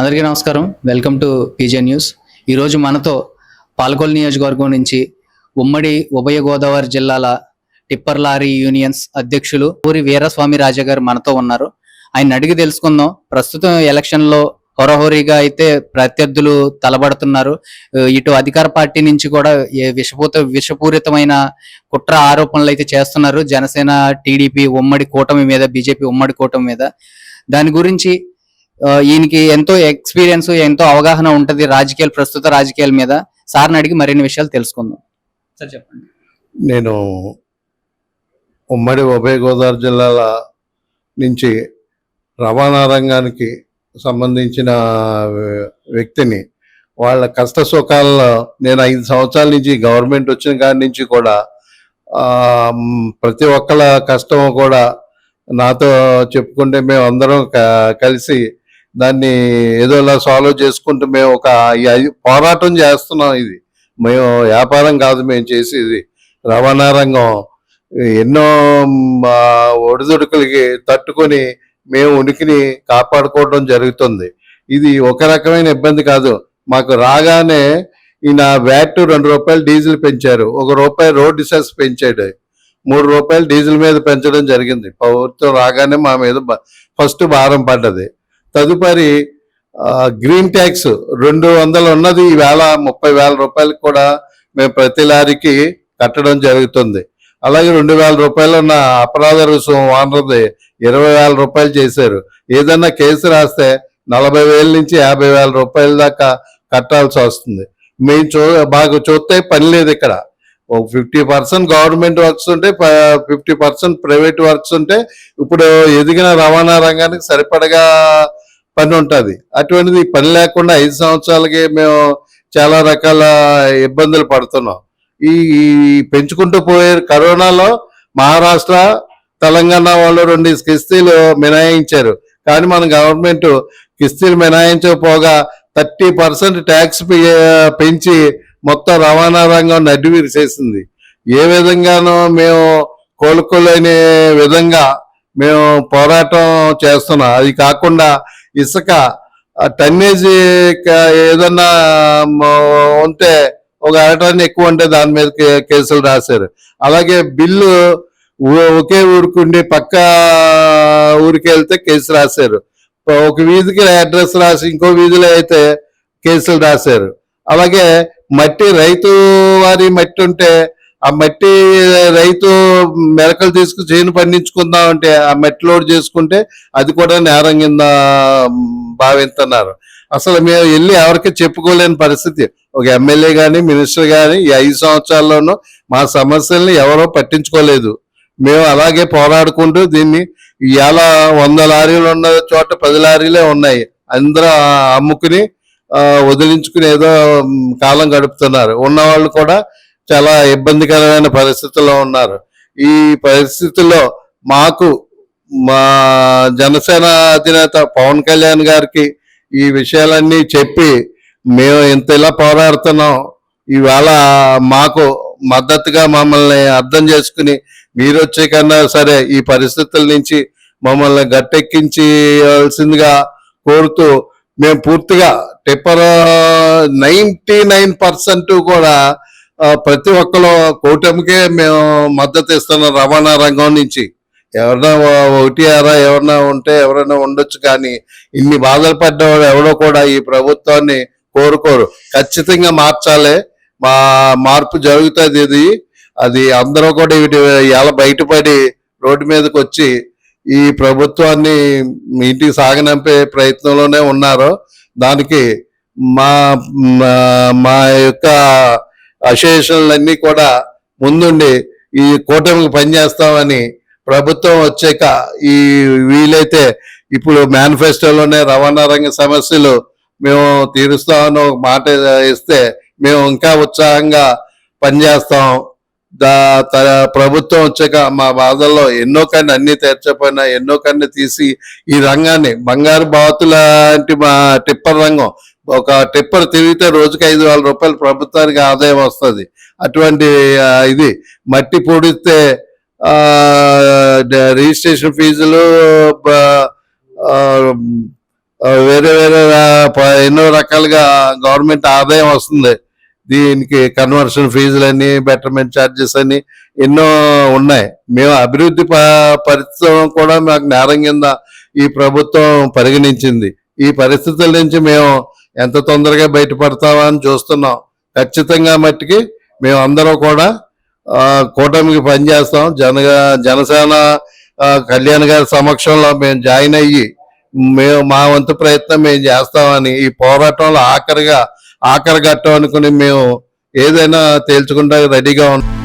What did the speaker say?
అందరికీ నమస్కారం. Welcome to PJ news. ఈరోజు మనతో పాల్గొల్ నియోజకవర్గం నుంచి ఉమ్మడి ఉభయ గోదావరి జిల్లాల టిప్పర్ లారీ యూనియన్స్ అధ్యక్షులు పూరి వీరస్వామి రాజా గారు మనతో ఉన్నారు. ఆయన అడిగి తెలుసుకుందాం. ప్రస్తుతం ఎలక్షన్లో హోరహోరీగా అయితే ప్రత్యర్థులు తలబడుతున్నారు. ఇటు అధికార పార్టీ నుంచి కూడా విషపూత విషపూరితమైన కుట్ర ఆరోపణలు అయితే చేస్తున్నారు. జనసేన టీడీపీ ఉమ్మడి కూటమి మీద బీజేపీ ఉమ్మడి కూటమి మీద. దాని గురించి ఈయనకి ఎంతో ఎక్స్పీరియన్స్ ఎంతో అవగాహన ఉంటది రాజకీయాలు ప్రస్తుత రాజకీయాల మీద. సార్ని అడిగి మరిన్ని విషయాలు తెలుసుకుందాం. సార్ చెప్పండి. నేను ఉమ్మడి ఉభయ గోదావరి జిల్లాల నుంచి రవాణా రంగానికి సంబంధించిన వ్య- వ్యక్తిని వాళ్ళ కష్ట సుఖాల్లో నేను ఐదు సంవత్సరాల నుంచి గవర్నమెంట్ వచ్చిన కాడి నుంచి కూడా ప్రతి ఒక్కళ్ళ కష్టం కూడా నాతో చెప్పుకుంటే మేము అందరం కలిసి దాన్ని ఏదోలా సాల్వ్ చేసుకుంటూ మేము ఒక పోరాటం చేస్తున్నాం ఇది. మేము వ్యాపారం కాదు మేము చేసేది రవాణా రంగం. ఎన్నో మ్, ఒడిదుడుకులకి తట్టుకొని మేము ఉనికిని కాపాడుకోవడం జరుగుతుంది. ఇది ఒక రకమైన ఇబ్బంది కాదు. మాకు రాగానే ఈయన వ్యాట్ రెండు రూపాయలు డీజిల్ పెంచారు. ఒక రూపాయి రోడ్డు సెస్ పెంచాడు. మూడు రూపాయలు డీజిల్ మీద పెంచడం జరిగింది. ప్రభుత్వం రాగానే మా మీద ఫస్ట్ భారం పడ్డది. తదుపరి గ్రీన్ ట్యాక్స్ రెండు వందలు ఉన్నది. ఈవేళ ముప్పై వేల రూపాయలకు కూడా మేము ప్రతి లారీకి కట్టడం జరుగుతుంది. అలాగే రెండు వేల రూపాయలు ఉన్న అపరాధ రుసుము వానరది ఇరవై వేల రూపాయలు చేశారు. ఏదన్నా కేసు రాస్తే నలభై వేల నుంచి యాభై వేల రూపాయల దాకా కట్టాల్సి వస్తుంది. మేము చూ బాగా చూస్తే పని లేదు ఇక్కడ. ఒక ఫిఫ్టీ పర్సెంట్ గవర్నమెంట్ వర్క్స్ ఉంటే ఫిఫ్టీ పర్సెంట్ ప్రైవేట్ వర్క్స్ ఉంటే ఇప్పుడు ఎదిగిన రవాణా రంగానికి సరిపడగా పని ఉంటుంది. అటువంటిది పని లేకుండా ఐదు సంవత్సరాలకి మేము చాలా రకాల ఇబ్బందులు పడుతున్నాం. ఈ పెంచుకుంటూ పోయే కరోనాలో మహారాష్ట్ర తెలంగాణ వాళ్ళు రెండు కిస్తీలు మినహాయించారు. కానీ మన గవర్నమెంట్ కిస్తీలు మినహాయించకపోగా థర్టీ పర్సెంట్ ట్యాక్స్ పెంచి మొత్తం రవాణా రంగం నడ్డి విరిసేసింది ఏ విధంగానో మేము కోలుకోలేని విధంగా మేము పోరాటం చేస్తున్నాం. అది కాకుండా ఇసుక ఆ టన్నేజీ ఏదన్నా ఉంటే ఒక అరటన్ ఎక్కువ ఉంటే దాని మీద కేసులు రాశారు. అలాగే బిల్లు ఒకే ఊరుకుండి పక్క ఊరికి వెళ్తే కేసు రాశారు. ఒక వీధికి అడ్రస్ రాసి ఇంకో వీధిలో అయితే కేసులు రాశారు. అలాగే మట్టి రైతు వారి మట్టి ఉంటే ఆ మట్టి రైతు మెరకలు తీసుకు చేను పండించుకుందాం అంటే ఆ మట్టి లోడ్ చేసుకుంటే అది కూడా నేరం కింద భావిస్తున్నారు. అసలు మేము వెళ్ళి ఎవరికి చెప్పుకోలేని పరిస్థితి. ఒక ఎమ్మెల్యే కానీ మినిస్టర్ కానీ ఈ ఐదు సంవత్సరాల్లోనూ మా సమస్యల్ని ఎవరో పట్టించుకోలేదు. మేము అలాగే పోరాడుకుంటూ దీన్ని ఇలా వంద లారీలు ఉన్న చోట పది లారీలే ఉన్నాయి. అందరూ అమ్ముకుని వదిలించుకుని ఏదో కాలం గడుపుతున్నారు. ఉన్నవాళ్ళు కూడా చాలా ఇబ్బందికరమైన పరిస్థితుల్లో ఉన్నారు. ఈ పరిస్థితుల్లో మాకు మా జనసేన అధినేత పవన్ కళ్యాణ్ గారికి ఈ విషయాలన్నీ చెప్పి మేము ఇంత ఇలా పోరాడుతున్నాం ఇవాళ మాకు మద్దతుగా మమ్మల్ని అర్థం చేసుకుని మీరు వచ్చే కన్నా సరే ఈ పరిస్థితుల నుంచి మమ్మల్ని గట్టెక్కించాల్సిందిగా కోరుతూ మేము పూర్తిగా టిప్పర్ నైంటీ నైన్ పర్సెంట్ కూడా ప్రతి ఒక్కరు కూటమికే మేము మద్దతు ఇస్తున్నాం రవాణా రంగం నుంచి. ఎవరైనా ఒకటి అరా ఎవరైనా ఉంటే ఎవరైనా ఉండొచ్చు కానీ ఇన్ని బాధలు పడ్డవాడు ఎవడో కూడా ఈ ప్రభుత్వాన్ని కోరుకోరు. ఖచ్చితంగా మార్చాలి. మా మార్పు జరుగుతుంది ఇది. అది అందరూ కూడా వీటి ఇలా బయటపడి రోడ్డు మీదకి వచ్చి ఈ ప్రభుత్వాన్ని ఇంటికి సాగనంపే ప్రయత్నంలోనే ఉన్నారు. దానికి మా మా- మా యొక్క అసోసియేషన్లన్నీ కూడా ముందుండి ఈ కూటమికి పనిచేస్తామని ప్రభుత్వం వచ్చాక ఈ వీలైతే ఇప్పుడు మేనిఫెస్టోలోనే రవాణా రంగ సమస్యలు మేము తీరుస్తామని ఒక మాట ఇస్తే మేము ఇంకా ఉత్సాహంగా పనిచేస్తాం. దా త- ప్రభుత్వం వచ్చాక మా బాధల్లో ఎన్నో కన్ను అన్ని తెరచపోయినా ఎన్నో కన్ను తీసి ఈ రంగాన్ని బంగారు బాతు లాంటి మా టిప్పర్ రంగం ఒక టిప్పర్ తిరిగితే రోజుకి ఐదు వేల రూపాయలు ప్రభుత్వానికి ఆదాయం వస్తుంది. అటువంటి ఇది మట్టి పొడిస్తే రిజిస్ట్రేషన్ ఫీజులు వేరే వేరే ప- ఎన్నో రకాలుగా గవర్నమెంట్ ఆదాయం వస్తుంది. దీనికి కన్వర్షన్ ఫీజులని బెటర్మెంట్ ఛార్జెస్ అని ఎన్నో ఉన్నాయి. మేము అభివృద్ధి ప- పరిస్థితులను కూడా మాకు నేరం కింద ఈ ప్రభుత్వం పరిగణించింది. ఈ పరిస్థితుల నుంచి మేము ఎంత తొందరగా బయటపడతావా అని చూస్తున్నాం. ఖచ్చితంగా మట్టికి మేము అందరూ కూడా కూటమికి పనిచేస్తాం జన జనసేన కళ్యాణ్ గారి సమక్షంలో మేము జాయిన్ అయ్యి మేము మా వంతు ప్రయత్నం మేము చేస్తామని ఈ పోరాటంలో ఆఖరిగా ఆఖరి ఘట్టం అనుకుని మేము ఏదైనా తేల్చుకుంటా రెడీగా ఉన్నాం.